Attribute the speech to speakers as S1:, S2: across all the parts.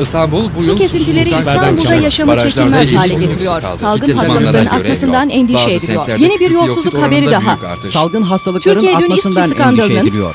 S1: İstanbul bu
S2: Su
S1: yıl
S2: kesintileri
S1: susuzluktan
S2: İstanbul'da
S1: kaynaklı
S2: yaşamı
S1: barajlarda
S2: çekilmez hale getiriyor.
S1: olumsuz kaldı.
S2: Salgın hastalıkların
S1: göre
S2: artmasından endişe
S1: Bazı
S2: ediliyor.
S1: semtlerde
S2: Yeni bir
S1: dioksit
S2: yolsuzluk
S1: oranında
S2: haberi daha.
S1: büyük artış.
S3: Salgın hastalıkların
S2: Türkiye dün
S3: artmasından
S2: İSKİ
S3: endişe ediliyor.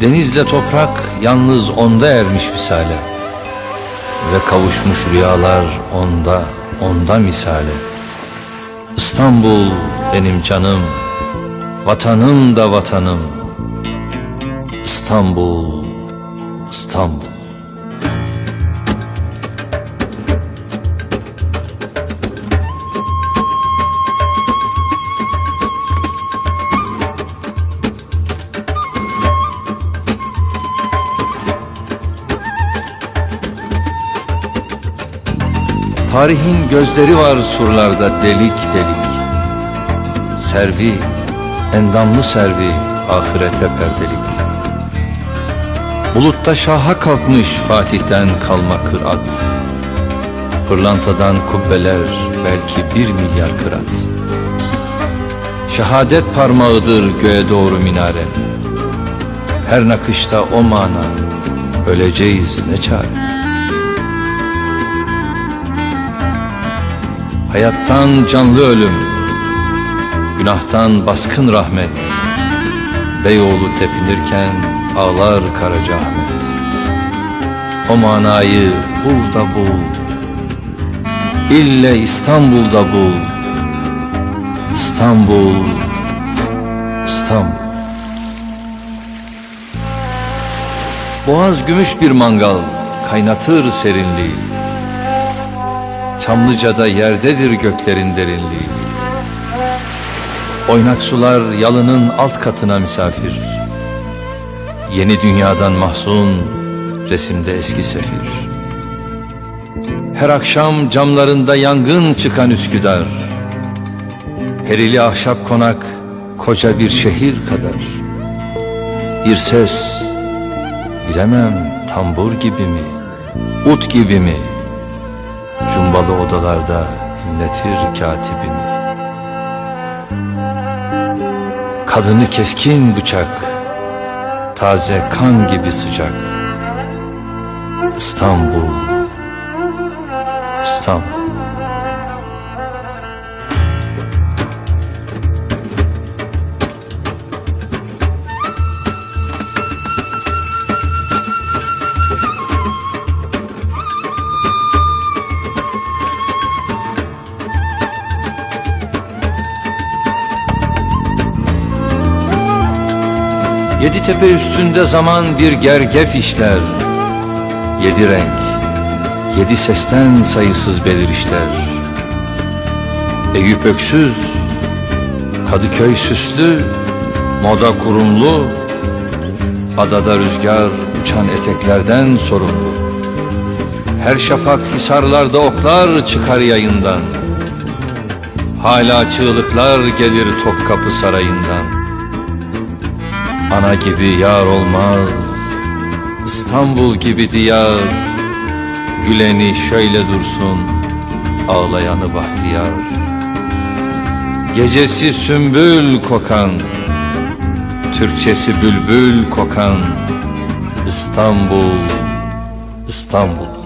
S4: Denizle toprak yalnız onda ermiş visale Ve kavuşmuş rüyalar onda, onda misale. İstanbul benim canım Vatanım da vatanım. İstanbul, İstanbul Tarihin gözleri var surlarda delik delik. Servi, endamlı servi ahirete perdelik. Bulutta şaha kalkmış Fatih'ten kalma kırat. Pırlantadan kubbeler belki bir milyar kırat. Şehadet parmağıdır göğe doğru minare. Her nakışta o mana Öleceğiz ne çare Hayattan canlı ölüm, günahtan baskın rahmet. Beyoğlu tepinirken ağlar Karacaahmet. O manayı bul da bul, ille İstanbul'da bul. İstanbul, İstanbul. Boğaz gümüş bir mangal, kaynatır serinliği. Çamlıca'da yerdedir göklerin derinliği. Oynak sular yalının alt katına misafir. Yeni dünyadan mahzun, resimde eski sefir. Her akşam camlarında yangın çıkan Üsküdar. Perili ahşap konak, koca bir şehir kadar. Bir ses, bilemem tambur gibi mi, ut gibi mi? Cumbalı odalarda inletir katibimi Kadını keskin bıçak Taze kan gibi sıcak. İstanbul İstanbul Yedi tepe üstünde zaman bir gergef işler. Yedi renk, yedi sesten sayısız belirişler. Eyüp öksüz, Kadıköy süslü, moda kurumlu Adada rüzgar uçan eteklerden sorumlu. Her şafak hisarlarda oklar çıkar yayından. Hala çığlıklar gelir Topkapı Sarayı'ndan Ana gibi yar olmaz İstanbul gibi diyar. Güleni şöyle dursun Ağlayanı bahtiyar. Gecesi sümbül kokan Türkçesi bülbül kokan. İstanbul İstanbul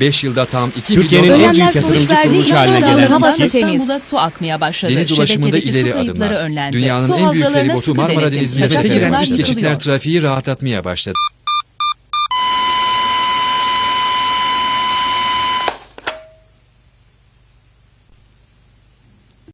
S1: 5 yılda tam 2
S2: Türkiye'nin
S1: milyon
S2: en
S1: dolar
S2: büyük
S3: sonuç
S2: yatırımcı
S3: verdiği
S2: kuruluş haline
S3: Dağları'ndan
S2: gelen
S3: temiz.
S5: İstanbul'a su akmaya başladı.
S1: Deniz ulaşımında
S5: Şebekedeki
S1: ileri
S5: su kayıpları
S1: adımlar.
S5: önlendi.
S1: Dünyanın
S5: Su
S1: en büyük
S5: havzalarına
S1: feribotu
S5: sıkı
S1: Marmara
S5: denetim.
S1: Denizi'nde
S5: Kaçak
S1: giren
S5: yollar
S1: üst geçitler
S5: yıkılıyor.
S1: trafiği rahatlatmaya başladı.